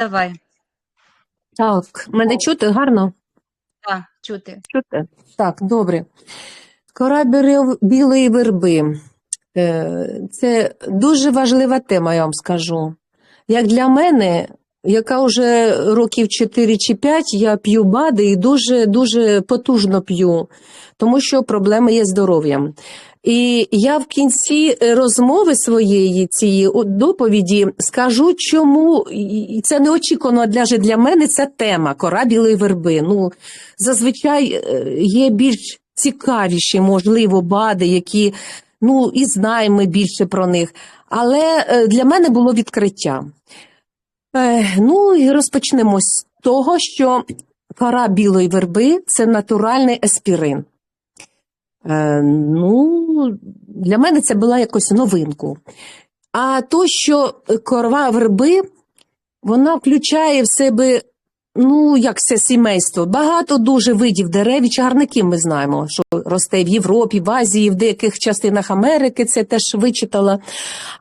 Давай. Так, мене чути гарно? Так, чути. Чути? Так, добре. Кора білої верби. Е, Це дуже важлива тема, я вам скажу. Як для мене, яка вже років 4 чи 5, я п'ю БАДи і дуже-дуже потужно п'ю, тому що проблеми є з здоров'ям. І я в кінці е, розмови своєї цієї доповіді скажу, чому і- це неочікувано для, для мене ця тема кора білої верби. Ну, зазвичай е, є більш цікавіші, можливо, БАДи, які ну і знаємо більше про них. Але е, для мене було відкриття. Ну і розпочнемо з того, що кора білої верби це натуральний аспірин. Е, Ну, для мене це була якось новинку. А то, що кора верби, вона включає в себе, ну, як це сімейство, багато дуже видів дерев і чагарників ми знаємо, що росте в Європі, в Азії, в деяких частинах Америки, це теж вичитала.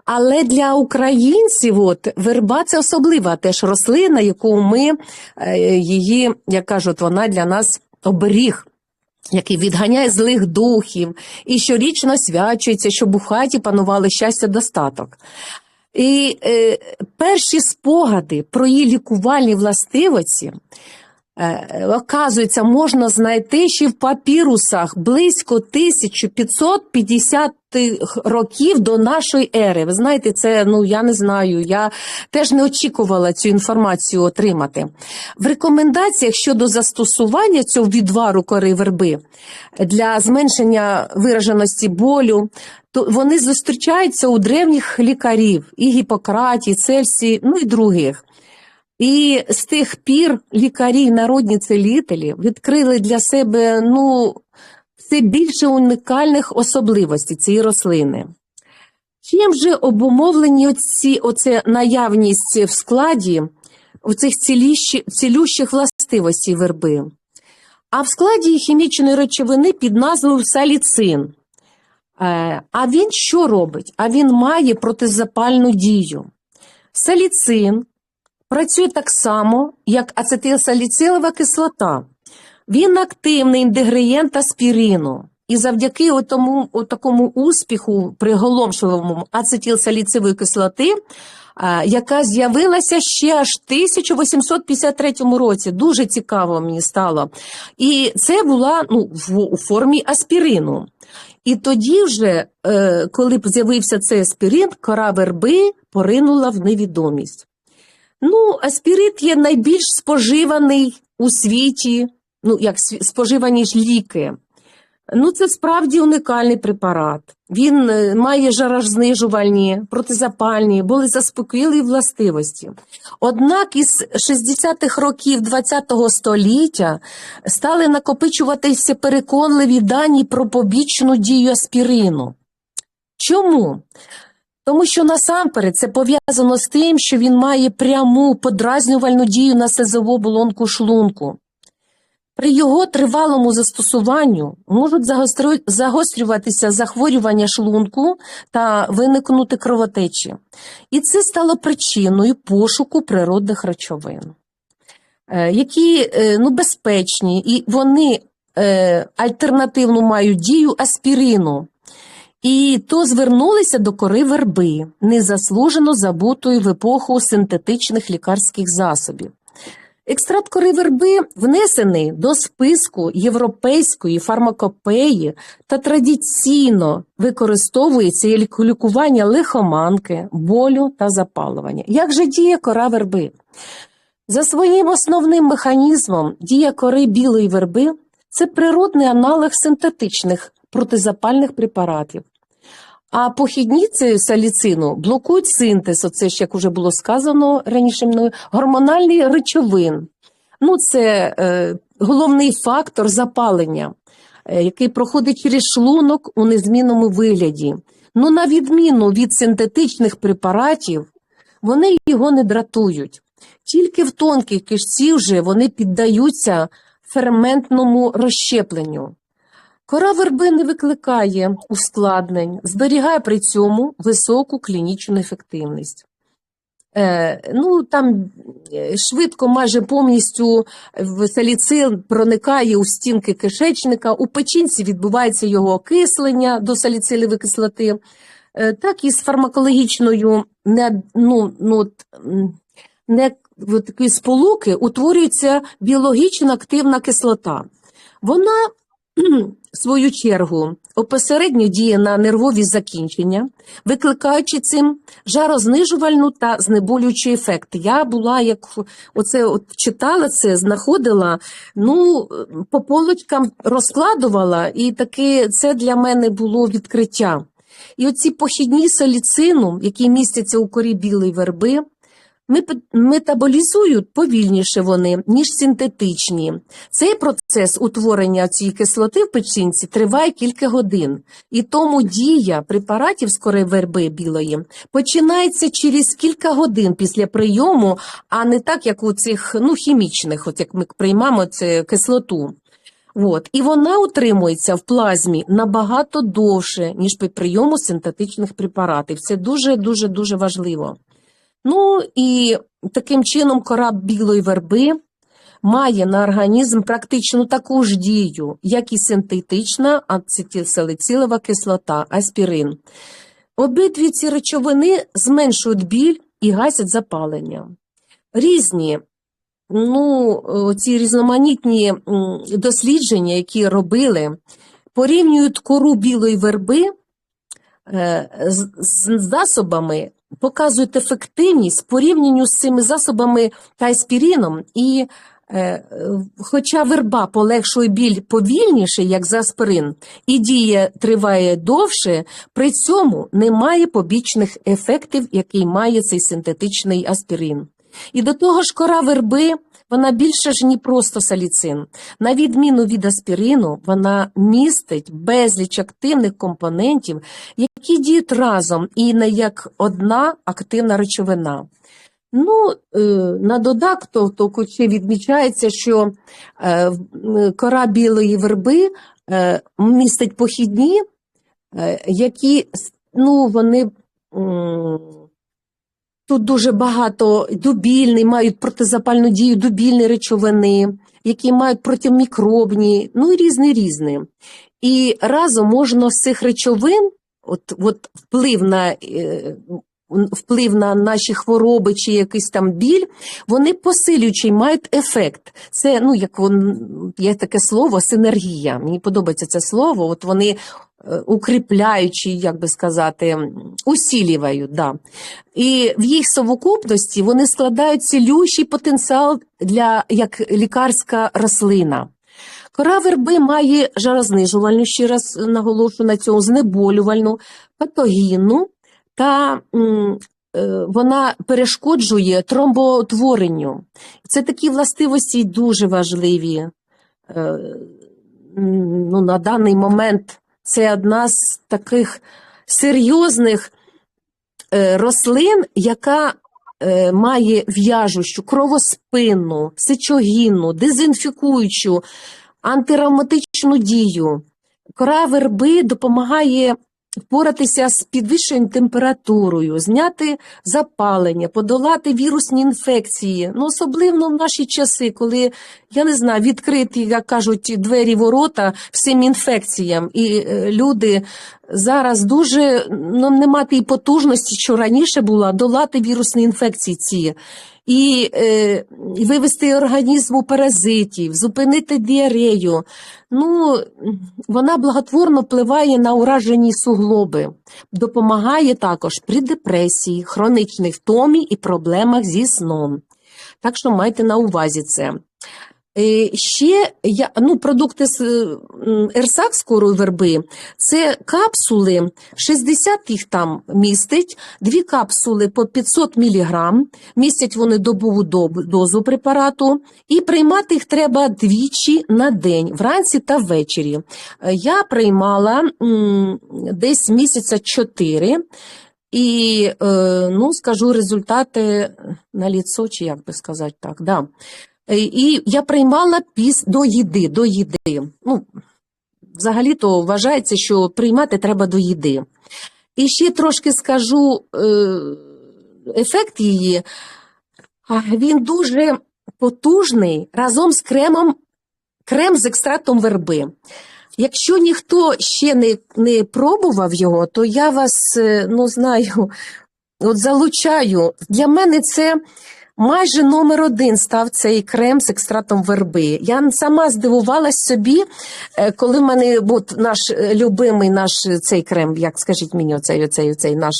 Але для українців от, верба це особлива теж рослина, яку ми е, її, як кажуть, вона для нас оберіг. Який відганяє злих духів і щорічно свячується, щоб у хаті панували щастя достаток. І е, перші спогади про її лікувальні властивості, оказується, можна знайти ще в папірусах близько 1550 років до нашої ери. Ви знаєте, це ну я не знаю. Я теж не очікувала цю інформацію отримати. В рекомендаціях щодо застосування цього відвару кори верби для зменшення вираженості болю, то вони зустрічаються у древніх лікарів і Гіппократі, і Цельсі, ну і других. І з тих пір лікарі, і народні целителі відкрили для себе ну, все більше унікальних особливостей цієї рослини. Чим же обумовлені оці, оце наявність в складі цілющі, цілющих властивостей верби? А в складі хімічної речовини під назвою саліцин. Е, А він що робить? А він має протизапальну дію. Саліцин працює так само, як ацетилсаліцилова кислота. Він активний інгредієнт аспірину. І завдяки тому, такому успіху приголомшливому ацетилсаліцилової кислоти, яка з'явилася ще аж в 1853 році. Дуже цікаво мені стало. І це була ну, у формі аспірину. І тоді вже, е, коли з'явився цей аспірин, кора верби поринула в невідомість. Ну, аспірит є найбільш споживаний у світі, ну, як споживані ж ліки. Ну, це справді унікальний препарат. Він е, має жарознижувальні, протизапальні, болезаспокійливі властивості. Однак із 60-х років ХХ століття стали накопичуватися переконливі дані про побічну дію аспірину. Чому? Тому що насамперед це пов'язано з тим, що він має пряму подразнювальну дію на слизову оболонку шлунку. При його тривалому застосуванню можуть загострюватися захворювання шлунку та виникнути кровотечі. І це стало причиною пошуку природних речовин, е, які е, ну, безпечні, і вони е, альтернативну мають дію аспірину. І то звернулися до кори верби, незаслужено забутої в епоху синтетичних лікарських засобів. Екстракт кори верби внесений до списку європейської фармакопеї та традиційно використовується для лікування лихоманки, болю та запалування. Як же діє кора верби? За своїм основним механізмом дія кори білої верби це природний аналог синтетичних протизапальних препаратів. А похідні ці саліцину блокують синтез, оце ж як уже було сказано раніше мною, гормональний речовин. Ну, це е, головний фактор запалення, е, який проходить через шлунок у незмінному вигляді. Ну, на відміну від синтетичних препаратів, вони його не дратують. Тільки в тонкій кишці вже вони піддаються ферментному розщепленню. Кора верби не викликає ускладнень, зберігає при цьому високу клінічну ефективність. Е, ну, там е, швидко, майже повністю в саліцил проникає у стінки кишечника, у печінці відбувається його окислення до саліцилової кислоти, Е, так і з фармакологічною не, ну, ну, не такої сполуки утворюється біологічно активна кислота. Вона, свою чергу, опосередньо діє на нервові закінчення, викликаючи цим жарознижувальну та знеболюючий ефект. Я була, як оце от читала це, знаходила, ну, по полочкам розкладувала, і таки це для мене було відкриття. І оці похідні саліцину, які містяться у корі білої верби, метаболізують повільніше вони, ніж синтетичні. Цей процес утворення цієї кислоти в печінці триває кілька годин, і тому дія препаратів з кори верби білої починається через кілька годин після прийому, а не так, як у цих ну, хімічних, от як ми приймаємо це кислоту. От. І вона утримується в плазмі набагато довше, ніж при прийому синтетичних препаратів. Це дуже дуже дуже важливо. Ну і таким чином кора білої верби має на організм практично таку ж дію, як і синтетична ацетилсалицилова кислота, аспірин. Обидві ці речовини зменшують біль і гасять запалення. Різні ну, ці різноманітні дослідження, які робили, порівнюють кору білої верби е, з засобами, показують ефективність порівнянню з цими засобами та аспірином. І е, хоча верба полегшує біль повільніше, як за аспирин, і дія триває довше, при цьому немає побічних ефектів, який має цей синтетичний аспірин. І до того ж, кора верби вона більше ж не просто саліцин. На відміну від аспірину, вона містить безліч активних компонентів, які діють разом і не як одна активна речовина. Ну, е, на додаток то ще відмічається, що е, кора білої верби е, містить похідні, е, які ну, вони. Тут дуже багато дубільний, мають протизапальну дію дубільні речовини, які мають протимікробні, ну і різні різні. І разом можна з цих речовин, от, от вплив на. Вплив на наші хвороби чи якийсь там біль, вони посилюючи мають ефект. Це ну як вон, є таке слово синергія. Мені подобається це слово. От вони е, укріпляючи, як би сказати, усілюють. Да. І в їх совокупності вони складають цілющий потенціал для як лікарська рослина. Кора верби має жарознижувальну, ще раз наголошу на цьому, знеболювальну, патогінну, та е, вона перешкоджує тромботворенню. Це такі властивості дуже важливі. Е, ну, на даний момент це одна з таких серйозних е, рослин, яка має в'яжущу, кровоспинну, сечогінну, дезінфікуючу, антиравматичну дію. Кора верби допомагає впоратися з підвищеною температурою, зняти запалення, подолати вірусні інфекції. Ну, особливо в наші часи, коли, я не знаю, відкриті, як кажуть, двері ворота всім інфекціям, і е, люди зараз дуже ну, не мати і потужності, що раніше була, долати вірусні інфекції ці. І е, вивести організму паразитів, зупинити діарею. Ну, вона благотворно впливає на уражені суглоби, допомагає також при депресії, хронічній втомі і проблемах зі сном. Так що майте на увазі це. Е, Ще я, ну, продукти з ерсак з корою верби це капсули, 60 їх там містить, дві капсули по 500 мг, містять вони добову дозу препарату, і приймати їх треба двічі на день, вранці та ввечері. Е, Я приймала десь місяця 4. І, е, ну, скажу результати на ліцо, чи як би сказати так, да. Е, І я приймала піс до їди, до їди. Ну, взагалі-то вважається, що приймати треба до їди. І ще трошки скажу, е, ефект її, він дуже потужний разом з кремом, крем з екстрактом верби. Якщо ніхто ще не, не пробував його, то я вас е, ну, знаю, от залучаю. Для мене це майже номер один став цей крем з екстрактом верби. Я сама здивувалась собі, е, коли в мене от, наш е, любимий наш е, цей крем, як скажіть мені, оцей, оцей, оцей наш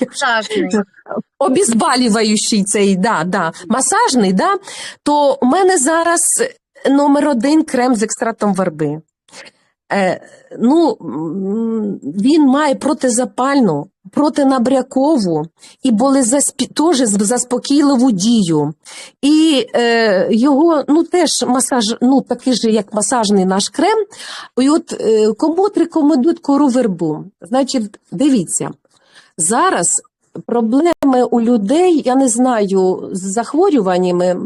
Масажний. обізбалюючий цей, да, да, масажний, да, то у мене зараз номер один крем з екстрактом верби. Е, ну, він має протизапальну, протинабрякову і болезаспі... теж заспокійливу дію. І е, його ну, теж масаж, ну, такий же, як масажний наш крем. І от е, кому рекомендують кору вербу? Значить, дивіться, зараз проблеми у людей, я не знаю, з захворюваннями.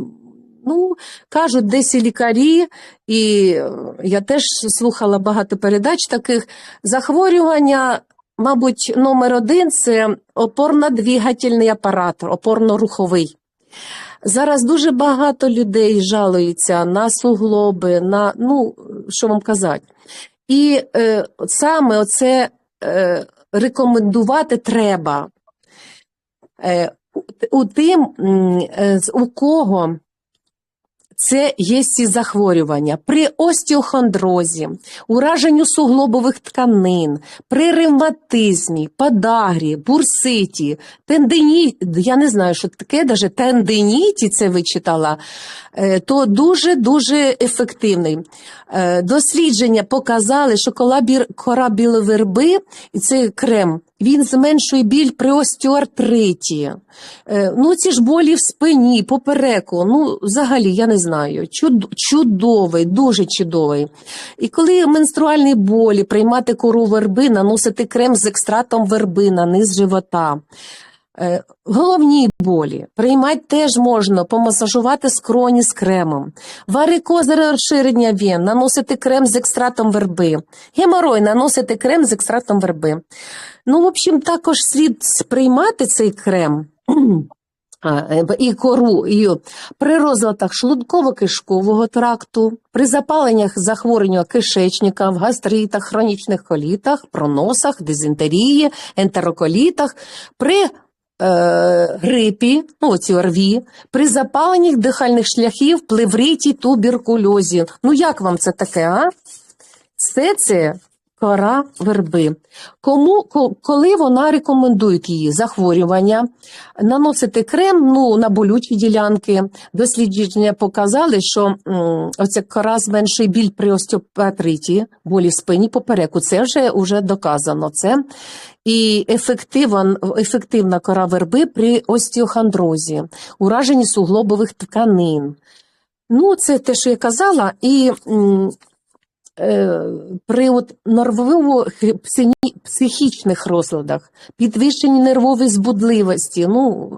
Ну, кажуть, десь і лікарі, і е, я теж слухала багато передач таких. Захворювання, мабуть, номер один це опорно-двигательний апарат, опорно-руховий. Зараз дуже багато людей жалуються на суглоби, на ну, що вам казати. І е, саме оце е, рекомендувати треба. Е, у, тим, е, у кого це є ці захворювання при остеохондрозі, ураженню суглобових тканин, при ревматизмі, подагрі, бурситі, тендині, я не знаю, що таке, даже тендиніті, це вичитала, е, то дуже-дуже ефективний. Е, Дослідження показали, що кора біловерби, і цей крем, він зменшує біль при остеоартриті. Е, Ну, ці ж болі в спині, попереку. Ну, взагалі, я не знаю. Чуд, чудовий, дуже чудовий. І коли менструальні болі, приймати кору верби, наносити крем з екстратом верби на низ живота. Е, Головні болі приймати теж можна, помасажувати скроні з кремом. Варикозере розширення вен, наносити крем з екстратом верби. Геморой наносити крем з екстратом верби. Ну, в общем, також слід приймати цей крем. е, І кору і при розладах шлунково-кишкового тракту, при запаленнях захворювання кишечника, в гастритах, хронічних колітах, проносах, дизентерії, ентероколітах, при грипі, ну, оці ОРВІ, при запаленнях дихальних шляхів, плевриті, туберкульозі. Ну як вам це таке, а? Все це кора верби. Кому, коли вона рекомендує її захворювання, наносити крем ну, на болючі ділянки. Дослідження показали, що м, оця кора зменшує біль при остеопатриті, болі в спині попереку. Це вже, вже доказано. Це. І ефективна, ефективна кора верби при остеохондрозі, ураженні суглобових тканин. Ну, це те, що я казала, і при от нервово-психічних розладах, підвищенні нервової збудливості, ну,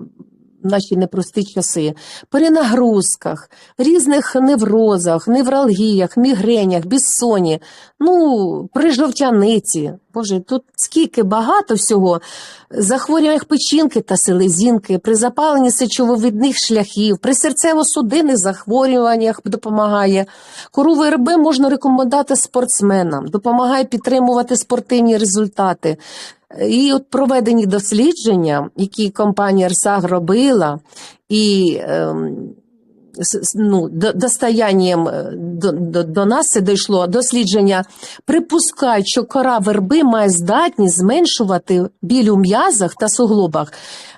наші непрості часи, перенагрузках, різних неврозах, невралгіях, мігренях, безсоні, ну, при жовтяниці. Боже, тут скільки багато всього. Захворюваннях печінки та селезінки, при запаленні сечововидних шляхів, при серцево-судинних захворюваннях допомагає. Кору ВРБ можна рекомендувати спортсменам, допомагає підтримувати спортивні результати. І от проведені дослідження, які компанія РСАГ робила, і ем, ну, до- достоянням е, до, до, до нас це дійшло дослідження, припускають, що кора верби має здатність зменшувати біль у м'язах та суглобах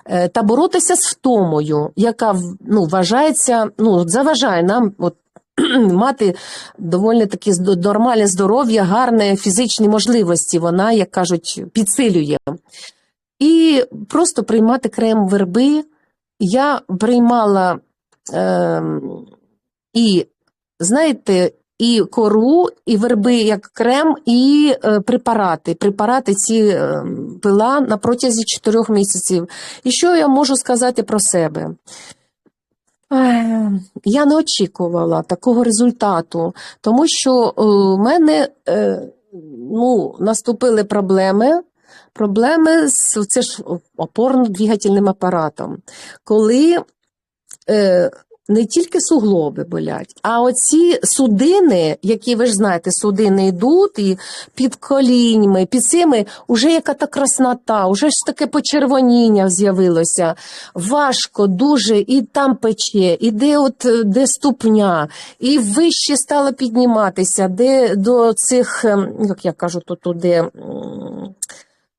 е, та боротися з втомою, яка ну, вважається, ну, заважає нам от, мати доволі здо- нормальне здоров'я, гарне фізичні можливості. Вона, як кажуть, підсилює. І просто приймати крем верби. Я приймала ем, і, знаєте, і кору, і верби як крем, і е, препарати. Препарати ці е, пила на протязі 4 місяців. І що я можу сказати про себе? Е, Я не очікувала такого результату, тому що е, у мене е, ну, наступили проблеми проблеми з це ж опорно-двигательним апаратом. Коли е, не тільки суглоби болять, а оці судини, які ви ж знаєте, судини йдуть і під коліньми, під цими вже яка та краснота, вже ж таке почервоніння з'явилося. Важко, дуже, і там пече, і де от е, де ступня, і вище стало підніматися, де до цих, ем, як я кажу, то туди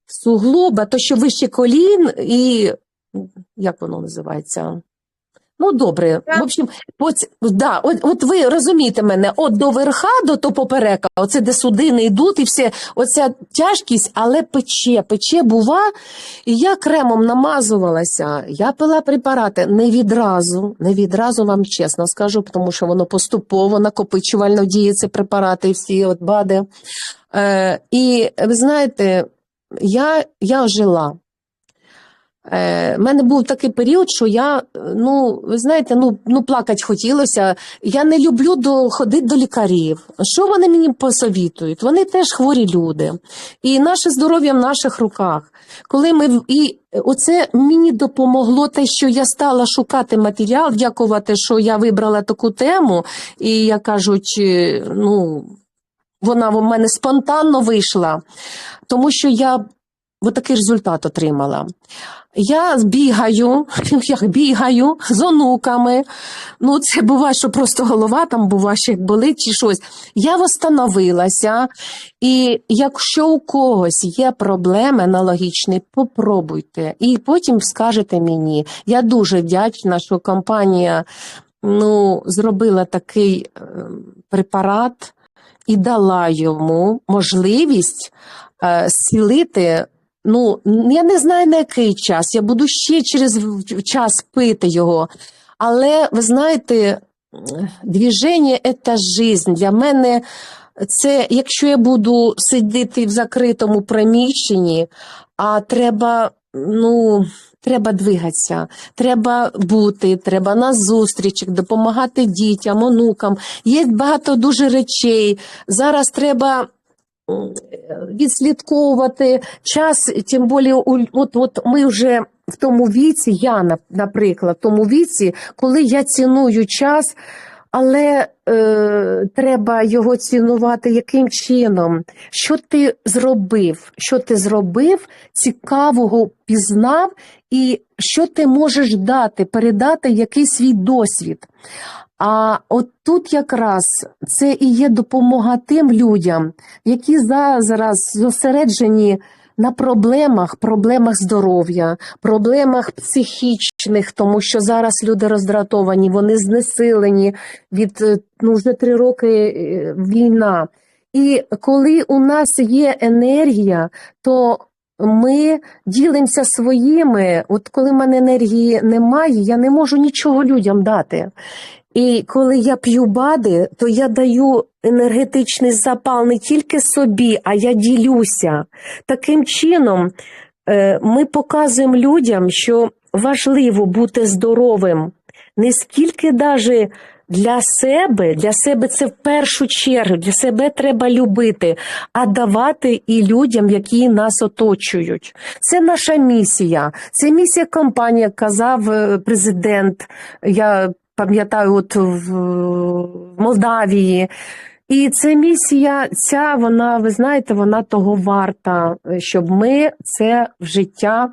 суглоба, то що вище колін, і як воно називається? Ну, добре. В общем, от, да, от, от ви розумієте мене, от до верха, до то поперека, оце де судини йдуть, і все, оця тяжкість, але пече, пече бува. І я кремом намазувалася, я пила препарати не відразу, не відразу вам чесно скажу, тому що воно поступово накопичувально діє, ці препарати, всі от бади. Е, і ви знаєте, я, я жила. Е, мене був такий період, що я, е, ну, ви знаєте, ну, ну плакати хотілося. Я не люблю до, ходити до лікарів. Що вони мені посовітують? Вони теж хворі люди. І наше здоров'я в наших руках. Коли ми і оце мені допомогло те, що я стала шукати матеріал, дякувати, що я вибрала таку тему, і як кажуть, е, ну, вона в мене спонтанно вийшла, тому що я отакий результат отримала. Я бігаю, я бігаю з онуками. Ну, це буває, що просто голова там буває, ще болить чи щось. Я восстановилася, і якщо у когось є проблеми аналогічні, попробуйте. І потім скажете мені. Я дуже вдячна, що компанія ну, зробила такий е, препарат і дала йому можливість е, зцілити Ну, я не знаю на який час. Я буду ще через час пити його. Але ви знаєте, движення це жизнь. Для мене це, якщо я буду сидіти в закритому приміщенні, а треба, ну. Треба двигатися, треба бути, треба на зустрічах, допомагати дітям, онукам. Є багато дуже речей. Зараз треба відслідковувати час, тим більше, от, от ми вже в тому віці, я, на- наприклад, в тому віці, коли я ціную час, але е, треба його цінувати яким чином? Що ти зробив? Що ти зробив, цікавого пізнав, і що ти можеш дати, передати якийсь свій досвід. А от тут якраз це і є допомога тим людям, які зараз зосереджені на проблемах, проблемах здоров'я, проблемах психічних, тому що зараз люди роздратовані, вони знесилені від е, ну, вже три роки е, війна. І коли у нас є енергія, то ми ділимося своїми. От коли в мене енергії немає, я не можу нічого людям дати. І коли я п'ю бади, то я даю енергетичний запал не тільки собі, а я ділюся. Таким чином, е, ми показуємо людям, що важливо бути здоровим, не скільки даже для себе, для себе це в першу чергу, для себе треба любити, а давати і людям, які нас оточують. Це наша місія. Це місія компанії, як казав е, президент. Я пам'ятаю, от в Молдавії. І це місія, ця вона, ви знаєте, вона того варта, щоб ми це в життя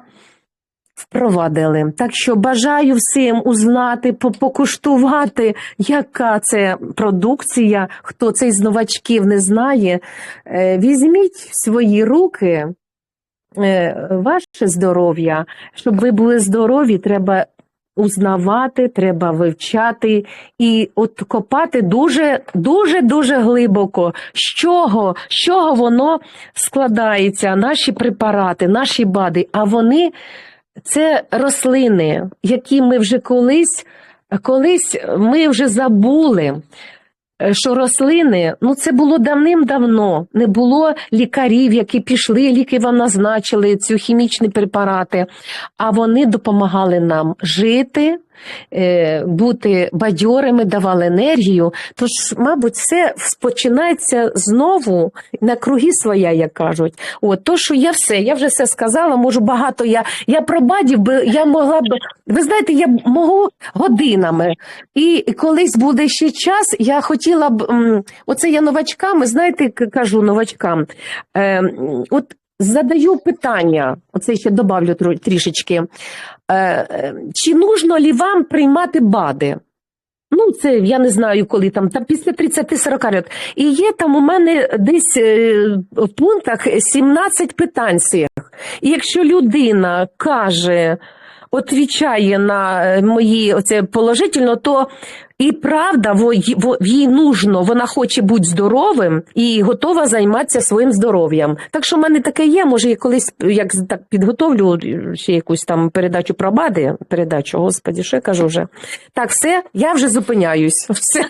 впровадили. Так що бажаю всім узнати, покуштувати, яка це продукція. Хто цей з новачків не знає, Е, візьміть в свої руки е, ваше здоров'я. Щоб ви були здорові, треба узнавати, треба вивчати і от копати дуже, дуже, дуже глибоко. З чого, з чого воно складається, наші препарати, наші бади, а вони це рослини, які ми вже колись, колись ми вже забули. е, Що рослини, ну це було давним-давно. Не було лікарів, які пішли, ліки вам назначили ці хімічні препарати, а вони допомагали нам жити, бути бадьорими, давали енергію. Тож, мабуть, все починається знову на круги своя, як кажуть. От, то, що я все, я вже все сказала, можу багато. Я, я про бадів би я могла б. Ви знаєте, я можу годинами. І колись буде ще час, я хотіла б. Оце я новачкам, знаєте, кажу новачкам. Е, от задаю питання, оце ще добавлю трішечки. Е, е, чи нужно лі вам приймати БАДи? Ну, це я не знаю, коли там, там після 30-40 років. І є там у мене десь е, в пунктах 17 питань цих. І якщо людина каже, отвічає на мої оце положительно, то і правда, во- їй нужно, вона хоче бути здоровим і готова займатися своїм здоров'ям. Так що в мене таке є. Може, я колись як так підготовлю ще якусь там передачу про БАДи, передачу, господі, що я кажу вже. Так, все, я вже зупиняюсь. Все.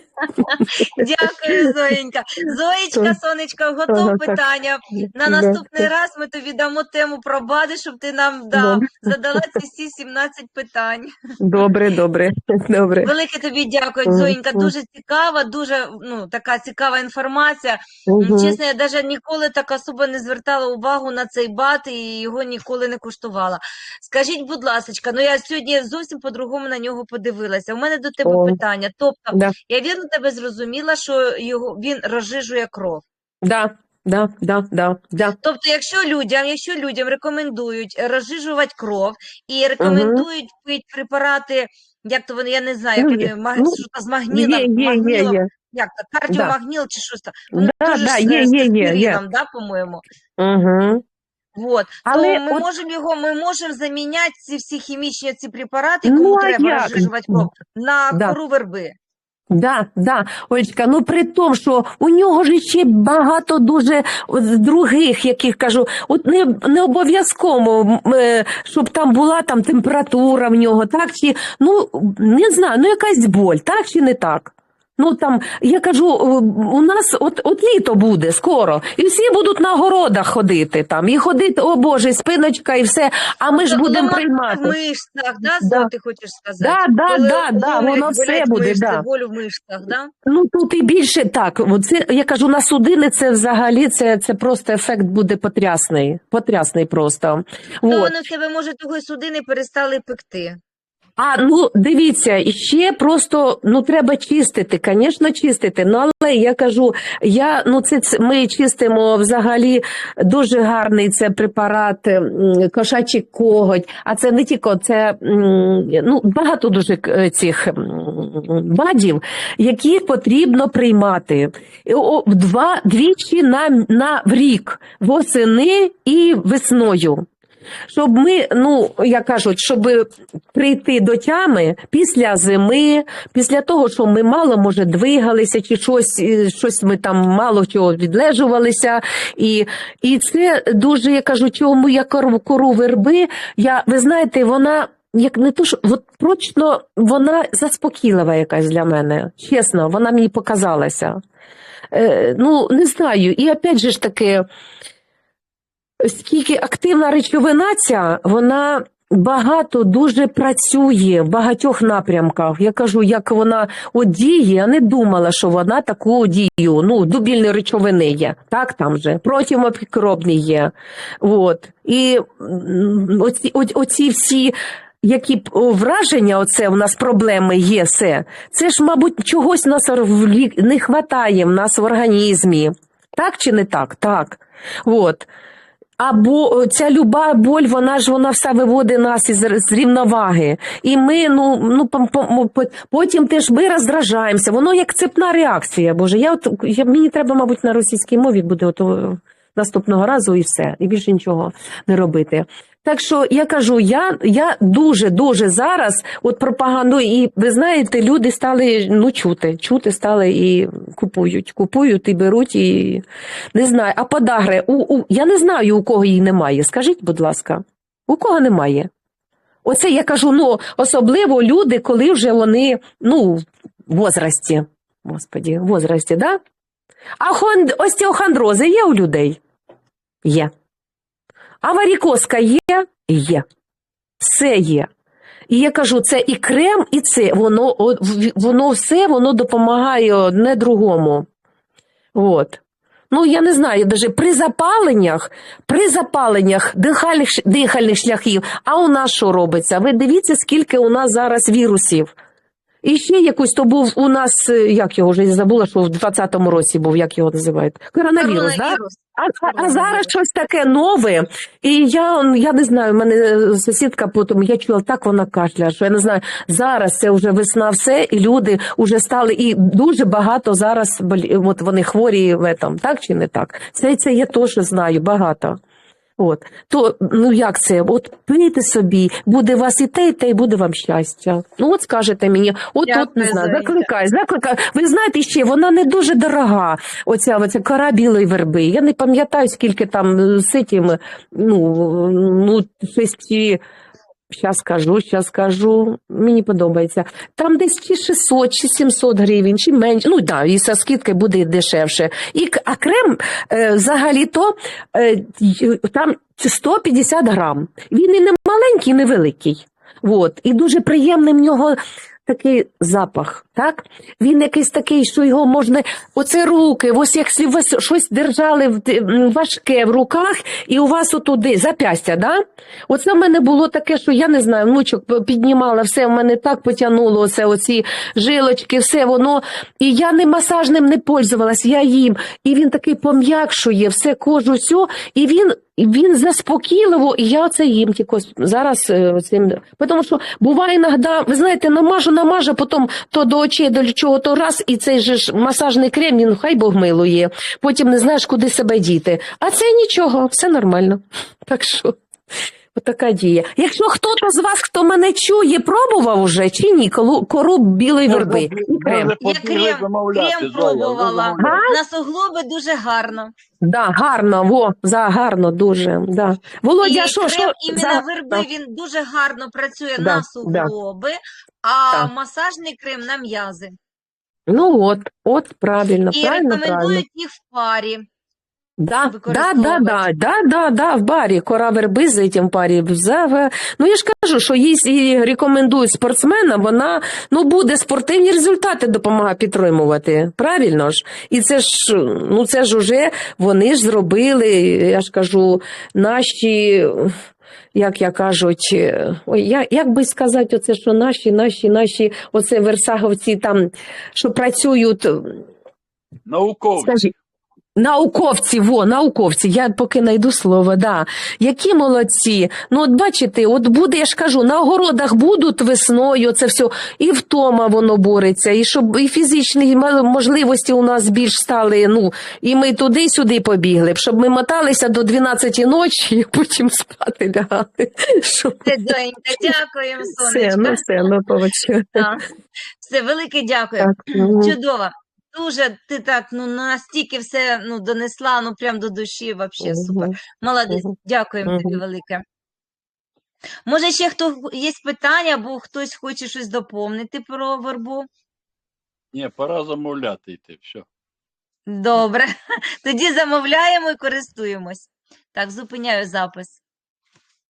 Дякую, Зоєнька. Зоєчка, сонечка, готов Ага, так. питання. На Да. наступний раз ми тобі дамо тему про БАДи, щоб ти нам дав, задала ці всі 17 питань. Добре, добре, добре. Велике тобі дякую, Мгм, Зоєнька. Дуже цікава, дуже ну, така цікава інформація. Угу. Чесно, я навіть ніколи так особо не звертала увагу на цей бат і його ніколи не куштувала. Скажіть, будь ласка, ну я сьогодні зовсім по-другому на нього подивилася. У мене до тебе О. питання. Тобто, Да, я вірно тебе зрозуміла, що його він розжижує кров. да, да, да, да, да. Тобто, якщо людям, якщо людям рекомендують розжижувати кров і рекомендують пити препарати, як то вони, я не знаю, як Ну, вони, маг... ну, з магнілом, Є, є, є, як то, кардіомагніл чи щось там. Да, Вони дуже да, ж є, з- є, є, є. да, по-моєму. Угу. Вот. Але то ми от- можемо його, ми можемо заміняти ці всі хімічні ці препарати, Ну, кому а треба розжижувати кров, на Да. кору верби. Да, да, Олечка, ну при тому, що у нього ж ще багато дуже других, яких кажу, от не, не обов'язково, е, щоб там була там температура в нього, так чи ну не знаю, ну якась боль, так чи не так? Ну там я кажу, у нас от, от літо буде скоро, і всі будуть на городах ходити там, і ходити, о Боже, спиночка і все. А ми ж Тобто будемо приймати. в мишцях, да, Да. Ти хочеш сказати? Да, да, Коли да, да, воно все буде, мишці, да. болю в мишцях, да? Ну тут і більше так. Це я кажу, на судини це взагалі це, це просто ефект буде потрясний. Потрясний просто. То От. вони в тебе, може, того судини перестали пекти. А ну дивіться, ще просто ну треба чистити, звісно, чистити. Ну але я кажу, я ну це, ми чистимо взагалі дуже гарний це препарат кошачий коготь. А це не тільки це ну багато дуже е, цих бадів, які потрібно приймати два двічі на, на в рік восени і весною. Щоб ми, ну як кажуть, щоб прийти до тями після зими, після того, що ми мало може двигалися, чи щось, щось ми там мало чого відлежувалися. І, і це дуже, я кажу, чому я кору, кору верби, я, ви знаєте, вона. Як не то, що от прочно вона заспокійлива якась для мене. Чесно, вона мені показалася. Е, ну, не знаю. І опять же ж таки, скільки активна речовина ця, вона багато дуже працює в багатьох напрямках. Я кажу, як вона от діє, я не думала, що вона таку дію. Ну, дубільні речовини є, так там же, протимікробні є. От. І оці, оці всі. Які враження, оце в нас проблеми є все. Це ж, мабуть, чогось нас в лі- не вистачає в нас в організмі. Так чи не так? Так. От. Або ця люба боль, вона ж вона все виводить нас із з рівноваги. І ми, ну, ну потім теж ми роздражаємося. Воно як цепна реакція. Боже, я от я, мені треба, мабуть, на російській мові буде от, о, наступного разу і все, і більше нічого не робити. Так що я кажу, я, я дуже дуже зараз от пропагандую, і ви знаєте, люди стали ну чути, чути стали і купують, купують і беруть, і не знаю. А подагри, у, у, я не знаю, у кого її немає. Скажіть, будь ласка, у кого немає? Оце я кажу, ну особливо люди, коли вже вони ну, в возрасті. Господі, в возрасті, да? А хон... остеохондрози є у людей? Є. А варікозка є? Є. Все є. І я кажу, це і крем, і це. Воно, воно все воно допомагає одне другому. От. Ну, я не знаю, навіть при запаленнях, при запаленнях дихальних, дихальних шляхів, а у нас що робиться? Ви дивіться, скільки у нас зараз вірусів. І ще якусь, то був у нас, е, як його вже забула, що в 20-му році був, як його називають? Коронавірус, так? Да? А, а, а зараз щось таке нове. І я, я не знаю, в мене е, сусідка потім, я чула, так вона кашляє, що я не знаю, зараз це вже весна все, і люди вже стали, і дуже багато зараз от вони хворі в этом, так чи не так? Це, це я теж знаю, багато. От. То, ну як це? От пийте собі, буде у вас і те, і те, і буде вам щастя. Ну от скажете мені, от, от не знаю, закликай, закликай. Ви знаєте, ще вона не дуже дорога, оця, оця кора білої верби. Я не пам'ятаю, скільки там е, з цим, ну, ну, шесті. Щас скажу, щас скажу. Мені подобається. Там десь чи 600, чи 700 гривень, чи менше. Ну да, і со скидки буде дешевше. І, а крем е, взагалі-то е, там 150 грам. Він і не маленький, і не великий. От. І дуже приємний в нього такий запах. Так? Він якийсь такий, що його можна. Оце руки, ось як слі- ви щось держали важке в руках, і у вас отуди запястя, да? Оце в мене було таке, що я не знаю, внучок піднімала, все в мене так потягнуло, оце, оці жилочки, все воно. І я не масажним не пользувалась, я їм. І він такий пом'якшує, все кожу, все, і він. Він заспокійливо, і я це їм тільки зараз е, цим. Тому що буває іноді, ви знаєте, намажу, намажу, потім то до очей, до чого, то раз, і цей же ж масажний крем, він хай Бог милує. Потім не знаєш, куди себе діти. А це нічого, все нормально. Так що. Отака дія. Якщо хтось з вас, хто мене чує, пробував уже чи ні, кору білої верби крем. Я крем, крем пробувала. На суглоби дуже гарно. Да, гарно, во, за гарно, дуже. Да. Володя, і що, крем що? іменно за- верби, він дуже гарно працює Да, на суглоби, а Так. масажний крем на м'язи. Ну от, от, правильно, І правильно, правильно. рекомендують їх в парі. Да, да, да, да, да, да, да, в барі, кора верби з цим в парі. За- Ну я ж кажу, що їй рекомендують спортсменам, вона ну, буде спортивні результати допомагає підтримувати. Правильно ж? І це ж, ну це ж уже вони ж зробили, я ж кажу, наші. Як я кажуть, ой, я, як би сказати, оце, що наші, наші, наші, оце версаговці там, що працюють, Науковці. Скажи, науковці, во, науковці, я поки знайду слово, да. Які молодці. Ну, от бачите, от буде, я ж кажу, на огородах будуть весною, це все, і втома воно бореться, і щоб і фізичні можливості у нас більш стали, ну, і ми туди-сюди побігли, б, щоб ми моталися до 12 ночі, і потім спати лягали. Щоб... Це донька, дякуємо, Все, ну все, ну побачу. Все, велике дякую. Так, ну. Чудово. Дуже ти так ну настільки все ну донесла, ну прям до душі, вообще супер. Молодець, дякуємо тобі велике. Може, ще хто є питання, або хтось хоче щось доповнити про вербу? Ні, пора замовляти йти. Все. Добре. Тоді замовляємо і користуємось. Так, зупиняю запис.